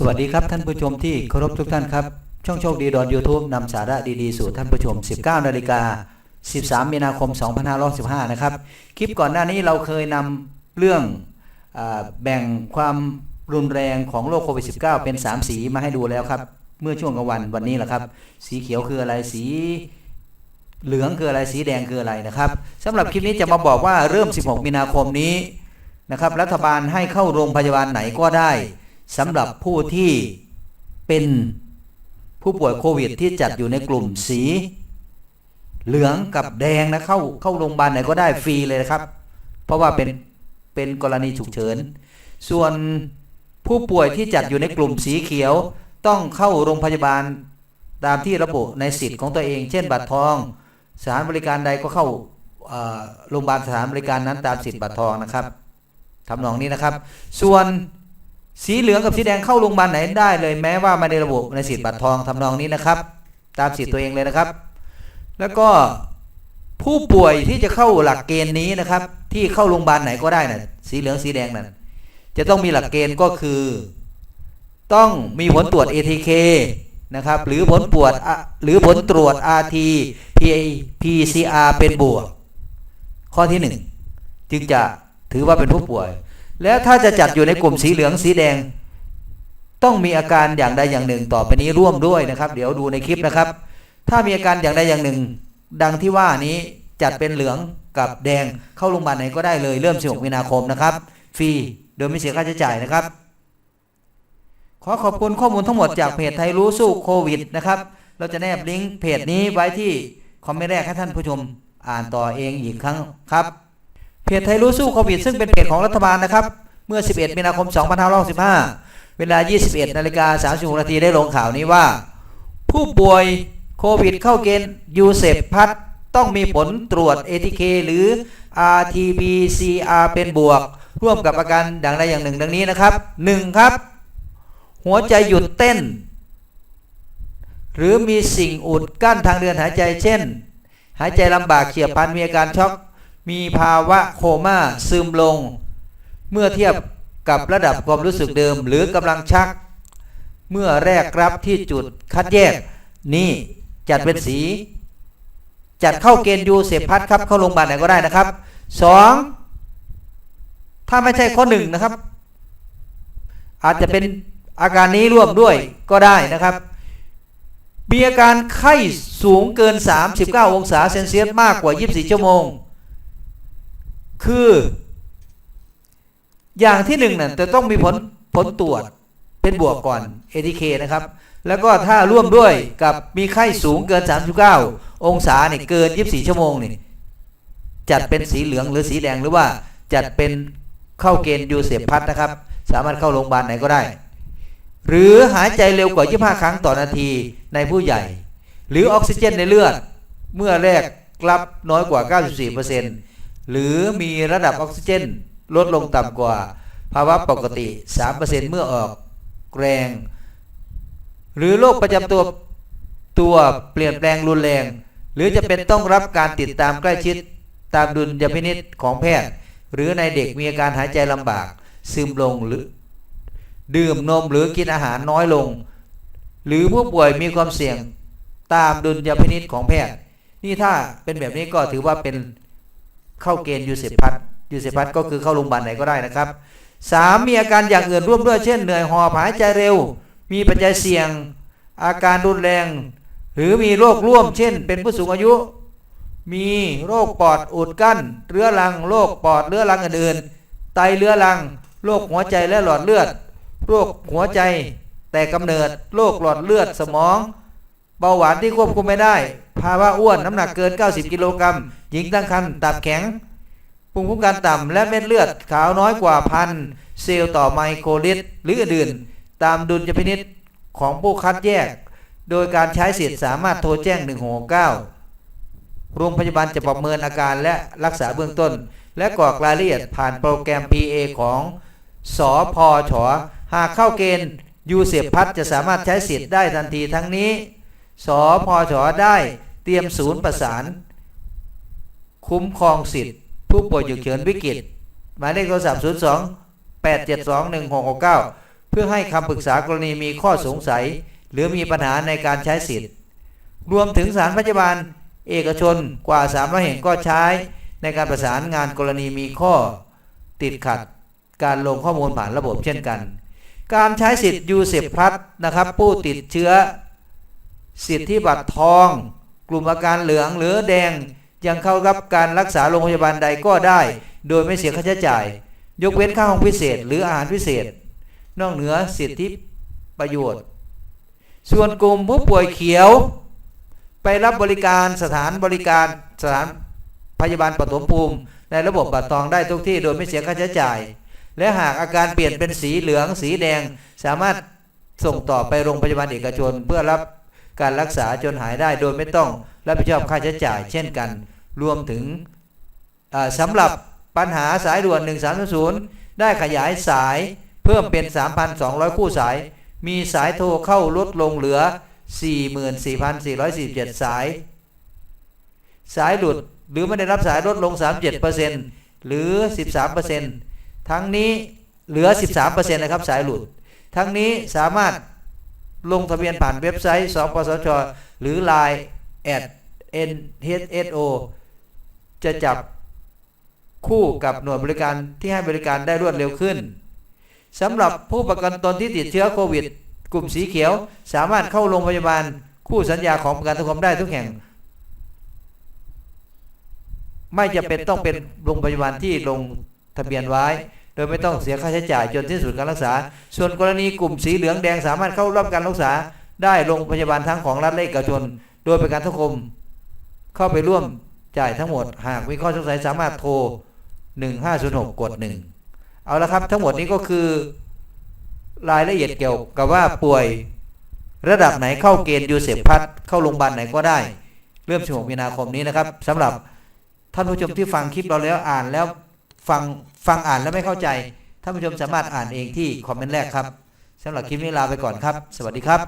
สวัสดีครับท่านผู้ชมที่เคารพทุกท่านครับ ช่องโชคดีดอนยูทูบนำสาระดีๆสู่ท่านผู้ชม 19 นาฬิกา 13 มีนาคม 2515 นะครับ คลิปก่อนหน้านี้เราเคยนำเรื่องอแบ่งความรุนแรงของโรคโควิด -19 เป็น 3 สีมาให้ดูแล้วครับ เมื่อช่วงกลางวันวันนี้แหละครับ สีเขียวคืออะไรสีเหลืองคืออะไรสีแดงคืออะไรนะครับสำหรับคลิปนี้จะมาบอกว่าเริ่ม 16 มีนาคมนี้นะครับรัฐบาลให้เข้าโรงพยาบาลไหนก็ได้ สำหรับผู้ที่เป็นผู้ป่วยโควิดที่จัดอยู่ในกลุ่มสี เหลืองกับแดงนะเข้าเข้าโรงพยาบาลไหนก็ได้ฟรีเลยนะครับ เพราะว่าเป็นเป็นกรณีฉุกเฉิน ส่วนผู้ป่วยที่จัดอยู่ในกลุ่มสีเขียวต้องเข้าโรงพยาบาลตามที่ระบุในสิทธิ์ของตัวเอง เช่น บัตรทอง สถานบริการใดก็เข้าโรงพยาบาลสถานบริการนั้นตามสิทธิ์บัตรทองนะครับทำนองนี้นะครับ ส่วน สีเหลืองกับสีแดงเข้าโรงพยาบาลไหนได้เลยแม้ว่าไม่ได้ระบุในสิทธิ์บัตรทองทำนองนี้นะครับ ตามสิทธิ์ตัวเองเลยนะครับ แล้วก็ผู้ป่วยที่จะเข้าหลักเกณฑ์นี้นะครับ ที่เข้าโรงพยาบาลไหนก็ได้นะสีเหลืองสีแดงนั่นจะต้องมีหลักเกณฑ์ก็คือ ต้องมีผลตรวจ ATK นะครับหรือผลตรวจหรือผลตรวจ RT PCR เป็นบวก ข้อที่หนึ่งจึงจะถือว่าเป็นผู้ป่วย แล้วถ้าจะจัดอยู่ในกลุ่มสีเหลืองสีแดง ต้องมีอาการอย่างใดอย่างหนึ่ง ต่อไปนี้ร่วมด้วยนะครับ เดี๋ยวดูในคลิปนะครับ ถ้ามีอาการอย่างใดอย่างหนึ่ง ดังที่ว่านี้จัดเป็นเหลืองกับแดงเข้าโรงพยาบาลไหนก็ได้เลยเริ่ม 16 มีนาคมนะครับ ฟรีโดยไม่เสียค่าใช้จ่ายนะครับ ขอขอบคุณข้อมูลทั้งหมดจากเพจไทยรู้สู้โควิดนะครับ เราจะแนบลิงก์เพจนี้ไว้ที่คอมเมนต์แรกให้ท่านผู้ชมอ่านต่อเองอีกครั้งครับ เพจไทยรู้สู้โควิดซึ่งเป็นเพจของรัฐบาลนะครับ เมื่อ 11 มีนาคม 2565 เวลา 21 นาฬิกา36นาทีได้ลงข่าวนี้ว่า ผู้ป่วยโควิดเข้าเกณฑ์ยูเซฟพัดต้องมีผลตรวจ ATK หรือ RT-PCR เป็นบวก ร่วมกับอาการดังใดอย่างหนึ่ง ดังนี้นะครับ 1. ครับ หัวใจหยุดเต้น หรือมีสิ่งอุดกั้นทางเดินหายใจเช่น หายใจลำบากเฉียบพลันมีอาการช็อก มีภาวะโคม่าซึมลง เมื่อเทียบกับระดับความรู้สึกเดิม หรือกำลังชัก เมื่อแรกรับที่จุดคัดแยก นี่จัดเป็นสี จัดเข้าเกณฑ์ยูเสพพัดครับเข้าโรงพยาบาลไหนก็ได้นะครับสองถ้าไม่ใช่ข้อหนึ่งนะครับ อาจจะเป็นอาการนี้ร่วมด้วยก็ได้นะครับ มีอาการไข้สูงเกิน 39 องศาเซนเซียสมากกว่า 24 ชั่วโมง คือ อย่างที่หนึ่งน่ะจะต้องมีผลผลตรวจเป็นบวกก่อน ATK นะครับ แล้วก็ถ้าร่วมด้วยกับมีไข้สูงเกิน 39 องศาเนี่ยเกิน 24 ชั่วโมงนี่จัดเป็นสีเหลืองหรือสีแดงหรือว่าจัดเป็นเข้าเกณฑ์ยูเสพพัดนะครับ สามารถเข้าโรงพยาบาลไหนก็ได้ หรือหายใจเร็วกว่า 25 ครั้งต่อนาทีในผู้ใหญ่ หรือออกซิเจนในเลือด เมื่อแรกรับน้อยกว่า 94% หรือมีระดับออกซิเจน ลดลงต่ำกว่า ภาวะปกติ 3%เมื่อออกแรง หรือโรคประจำตัวตัวเปลี่ยนแปลงรุนแรง หรือจะเป็นต้องรับการติดตามใกล้ชิดตามดุลยพินิษของแพทย์ หรือในเด็กมีอาการหายใจลำบาก ซึมลงหรือ ดื่มนมหรือกินอาหารน้อยลง หรือผู้ป่วยมีความเสี่ยงตามดุลยพินิษของแพทย์ นี่ถ้าเป็นแบบนี้ก็ถือว่าเป็น เข้าเกณฑ์ยูเซพัทยูเซพัทก็คือเข้าโรงพยาบาลไหนก็ได้นะครับสามมีอาการอย่างอื่นร่วมด้วยเช่นเหนื่อยหอบหายใจเร็ว มีปัจจัยเสี่ยง อาการรุนแรง หรือมีโรคร่วม เช่น เป็นผู้สูงอายุ มีโรคปอดอุดกั้น เรื้อรังโรคปอดเรื้อรังอื่นๆไตเรื้อรังโรคหัวใจและหลอดเลือด โรคหัวใจแต่กำเนิดโรคหลอดเลือดสมอง เบาหวานที่ควบคุมไม่ได้ ภาวะอ้วนน้ำหนักเกิน 90 กิโลกรัมหญิงตั้งครรภ์ตับแข็งภูมิคุ้มกันต่ำและเม็ดเลือดขาวน้อยกว่าพันเซลล์ต่อไมโครลิตรหรืออื่นตามดุลยพินิษของผู้คัดแยก โดยการใช้สิทธิ์สามารถโทรแจ้ง 169 โรงพยาบาลจะประเมินอาการและรักษาเบื้องต้น และกรอกรายละเอียดผ่านโปรแกรม PA ของสอพอชหากเข้าเกณฑ์ยูเสพพัดจะสามารถใช้สิทธิ์ได้ทันทีทั้งนี้สอพอชได้ ตรียมศูนย์ประสาน คุ้มครองสิทธิ์ ผู้ป่วยฉุกเฉินวิกฤตหมายเลขโทรศัพท์ 02 872 1669เพื่อพื่อให้คำปรึกษากรณีมีข้อสงสัย หรือมีปัญหาในการใช้สิทธิ์ รวมถึงสารพยาบาล เอกชนกว่า300แห่งก็ใช้ ในการประสานงานกรณีมีข้อติดขัด การลงข้อมูลผ่านระบบเช่นกัน การใช้สิทธิ์ยูเซฟพัสนะครับ ผู้ติดเชื้อ สิทธิบัตรทอง กลุ่มอาการเหลืองหรือแดงยังเข้ารับการรักษาโรงพยาบาลใดก็ได้ โดยไม่เสียค่าใช้จ่าย ยกเว้นค่าห้องพิเศษ หรืออาหารพิเศษ นอกเหนือสิทธิประโยชน์ ส่วนกลุ่มผู้ป่วยเขียว ไปรับบริการสถานบริการสถานพยาบาลปฐมภูมิ ในระบบบัตรทองได้ทุกที่โดยไม่เสียค่าใช้จ่าย และหากอาการเปลี่ยนเป็นสีเหลืองสีแดง สามารถส่งต่อไปโรงพยาบาลเอกชน เพื่อรับ การรักษาจนหายได้โดยไม่ต้องรับผิดชอบค่าใช้จ่าย เช่นกัน รวมถึงสำหรับปัญหาสายด่วน 1300 ได้ขยายสายเพิ่มเป็น 3,200 คู่สาย มีสายโทรเข้าลดลงเหลือ 44,447 สาย สายหลุดหรือไม่ได้รับสายลดลง 37%หรือ 13%ทั้งนี้เหลือ 13%นะครับสายหลุด ทั้งนี้สามารถ ลงทะเบียนผ่านเว็บไซต์สปสช หรือ Line at NHSO จะจับคู่กับหน่วยบริการที่ให้บริการได้รวดเร็วขึ้นสำหรับผู้ประกันตนที่ติดเชื้อโควิด กลุ่มสีเขียว สามารถเข้าโรงพยาบาล คู่สัญญาของประกันสังคมได้ทุกแห่ง ไม่จะเป็นต้องเป็นโรงพยาบาลที่ลงทะเบียนไว้ ดยไม่ต้องเสียค่าใช้จ่ายจนที่สุดการรักษา ส่วนกรณีกลุ่มสีเหลืองแดงสามารถเข้ารับการรักษา ได้โรงพยาบาลทั้งของรัฐและเอกชน โดยประกันสังคม เข้าไปร่วมจ่ายทั้งหมด หากมีข้อสงสัยสามารถโทร 1506กด1เอาละครับ ทั้งหมดนี้ก็คือ รายละเอียดเกี่ยวกับว่าป่วย ระดับไหนเข้าเกณฑ์ยูเซฟพัดเข้าโรงพยาบาลไหนก็ได้ เริ่ม16มีนาคมนี้นะครับสำหรับท่านผู้ชมที่ฟังคลิปเราแล้วอ่านแล้ว ฟังฟังอ่านแล้วไม่เข้าใจท่านผู้ชมสามารถอ่านเองที่คอมเมนต์แรกครับสำหรับคลิปนี้ลาไปก่อนครับ สวัสดีครับ